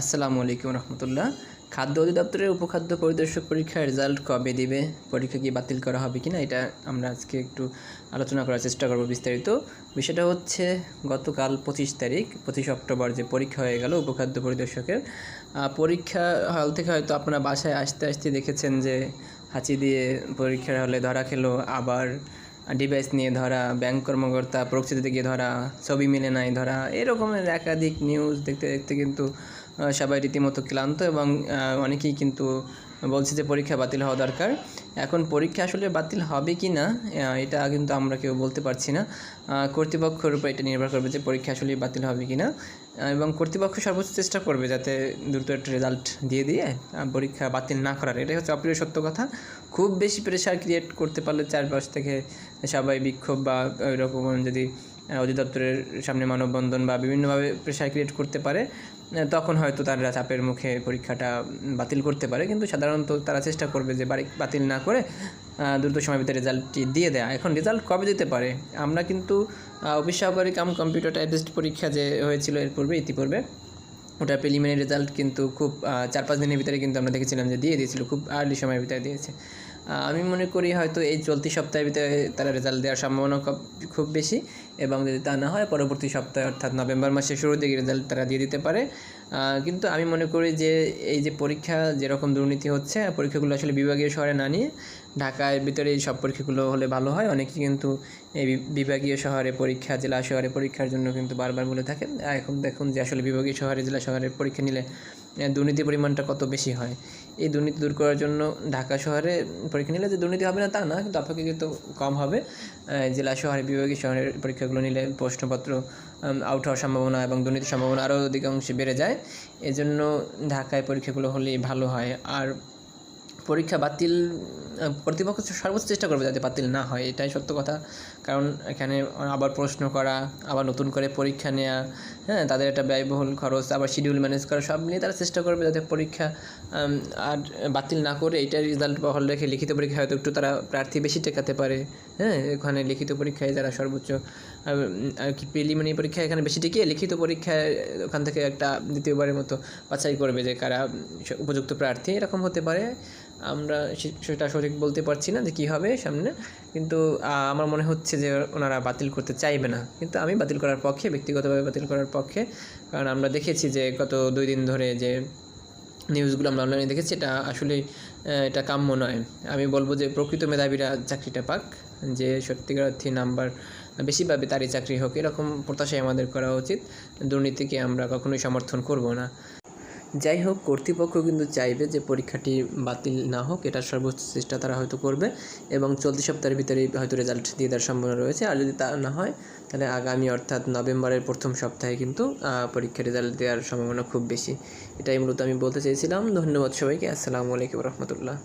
আসসালামু আলাইকুম রহমতুল্লাহ। খাদ্য অধিদপ্তরের উপখাদ্য পরিদর্শক পরীক্ষার রেজাল্ট কবে দিবে? পরীক্ষা কি বাতিল করা হবে কি না এটা আমরা আজকে একটু আলোচনা করার চেষ্টা করব বিস্তারিত। বিষয়টা হচ্ছে, গতকাল পঁচিশ তারিখ, পঁচিশ অক্টোবর যে পরীক্ষা হয়ে গেল উপখাদ্য পরিদর্শকের পরীক্ষা হল থেকে হয়তো আপনারা বাসায় আসতে আসতে দেখেছেন যে হাঁচি দিয়ে পরীক্ষার হলে ধরা খেলো, আবার ডিভাইস নিয়ে ধরা ব্যাংক কর্মকর্তা প্রকৃতিতে গিয়ে ধরা, ছবি মিলে নাই ধরা, এরকমের একাধিক নিউজ দেখতে দেখতে কিন্তু সবাই রীতিমতো ক্লান্ত এবং অনেকেই কিন্তু বলছে যে পরীক্ষা বাতিল হওয়া দরকার। এখন পরীক্ষা আসলে বাতিল হবে কি না এটা কিন্তু আমরা কেউ বলতে পারছি না। কর্তৃপক্ষের উপর এটা নির্ভর করবে যে পরীক্ষা আসলে বাতিল হবে কি না। এবং কর্তৃপক্ষ সর্বোচ্চ চেষ্টা করবে যাতে দ্রুত একটা রেজাল্ট দিয়ে দিয়ে পরীক্ষা বাতিল না করার। এটাই হচ্ছে অপ্রিয় সত্য কথা। খুব বেশি প্রেশার ক্রিয়েট করতে পারলে চারপাশ থেকে সবাই বিক্ষোভ বা ওই রকম যদি অধিদপ্তরের সামনে মানববন্ধন বা বিভিন্নভাবে প্রেশার ক্রিয়েট করতে পারে তখন হয়তো তারা চাপের মুখে পরীক্ষাটা বাতিল করতে পারে, কিন্তু সাধারণত তারা চেষ্টা করবে যে বাড়ি বাতিল না করে দ্রুত সময়ের ভিতরে রেজাল্টটি দিয়ে দেয়। এখন রেজাল্ট কবে দিতে পারে? আমরা কিন্তু অফিস সহকারী কাম কম্পিউটার টাইপিস্ট পরীক্ষা যে হয়েছিল এর পূর্বে, ইতিপূর্বে, ওটা প্রিলিমিনারি রেজাল্ট কিন্তু খুব চার পাঁচ দিনের ভিতরে কিন্তু আমরা দেখেছিলাম যে দিয়ে দিয়েছিল, খুব আর্লি সময়ের ভিতরে দিয়েছে। আমি মনে করি হয়তো এই চলতি সপ্তাহের ভিতরে তারা রেজাল্ট দেওয়ার সম্ভাবনা খুব বেশি এবং যদি তা না হয় পরবর্তী সপ্তাহে অর্থাৎ নভেম্বর মাসের শুরুর দিকে রেজাল্ট তারা দিয়ে দিতে পারে। কিন্তু আমি মনে করি যে এই যে পরীক্ষা যেরকম দুর্নীতি হচ্ছে, পরীক্ষাগুলো আসলে বিভাগীয় শহরে না নিয়ে ঢাকার ভিতরে সব পরীক্ষাগুলো হলে ভালো হয়। অনেকে কিন্তু এই বিভাগীয় শহরে পরীক্ষা, জেলা শহরে পরীক্ষার জন্য কিন্তু বারবার বলে থাকেন। এখন দেখুন যে আসলে বিভাগীয় শহরে, জেলা শহরে পরীক্ষা নিলে আহ, দুর্নীতির পরিমাণটা কত বেশি হয়? এই দুর্নীতি দূর করার জন্য ঢাকা শহরে পরীক্ষা নিলে যে দুর্নীতি হবে না তা না কিন্তু অপেক্ষাকৃত কম হবে। জেলা শহরে বিভাগীয় শহরের পরীক্ষাগুলো নিলে প্রশ্নপত্র আউট হওয়ার সম্ভাবনা এবং দুর্নীতির সম্ভাবনা আরও অধিকাংশে বেড়ে যায়। এজন্য ঢাকায় পরীক্ষাগুলো হলেই ভালো হয়। আর পরীক্ষা বাতিল কর্তৃপক্ষ সর্বোচ্চ চেষ্টা করবে যাতে বাতিল না হয়, এটাই সত্য কথা। কারণ এখানে আবার প্রশ্ন করা, আবার নতুন করে পরীক্ষা নেওয়া হ্যাঁ তাদের একটা ব্যয়বহুল খরচ, আবার শিডিউল ম্যানেজ করা, সব নিয়ে তারা চেষ্টা করবে যাতে পরীক্ষা আর বাতিল না করে এইটার রেজাল্ট বহল রেখে লিখিত পরীক্ষা হয়তো একটু তারা প্রার্থী বেশি টেকাতে পারে হ্যাঁ এখানে লিখিত পরীক্ষায় যারা সর্বোচ্চ, আর কি প্রিলিমিনারি পরীক্ষা এখানে বেশি টিকিয়ে লিখিত পরীক্ষায় ওখান থেকে একটা দ্বিতীয়বারের মতো বাছাই করবে যে কারা উপযুক্ত প্রার্থী, এরকম হতে পারে। আমরা সেটা সঠিক বলতে পারছি না যে কী হবে সামনে। কিন্তু আমার মনে হচ্ছে যে ওনারা বাতিল করতে চাইবে না। কিন্তু আমি বাতিল করার পক্ষে, ব্যক্তিগতভাবে বাতিল করার পক্ষে, কারণ আমরা দেখেছি যে গত দুই দিন ধরে যে নিউজগুলো আমরা অনলাইনে দেখেছি, এটা আসলে এটা কাম্য নয়। আমি বলব যে প্রকৃত মেধাবীরা চাকরিটা পাক, যে সত্যিকারার্থী নাম্বার বেশি পাবে তারই চাকরি হোক, এরকম প্রত্যাশাই আমাদের করা উচিত। দুর্নীতিকে আমরা কখনোই সমর্থন করব না। যাই হোক, কর্তৃপক্ষ কিন্তু চাইবে যে পরীক্ষাটি বাতিল না হোক, এটা সর্বোচ্চ চেষ্টা তারা হয়তো করবে এবং চলতি সপ্তাহের ভিতরে হয়তো রেজাল্ট দিয়ে দেওয়ার সম্ভাবনা রয়েছে। আর যদি তা না হয়, তাহলে আগামী অর্থাৎ নভেম্বরের প্রথম সপ্তাহে কিন্তু পরীক্ষা পরীক্ষার রেজাল্ট দেওয়ার সম্ভাবনা খুব বেশি। এটাই মূলত আমি বলতে চেয়েছিলাম। ধন্যবাদ সবাইকে। আসসালামু আলাইকুম রহমতুল্লাহ।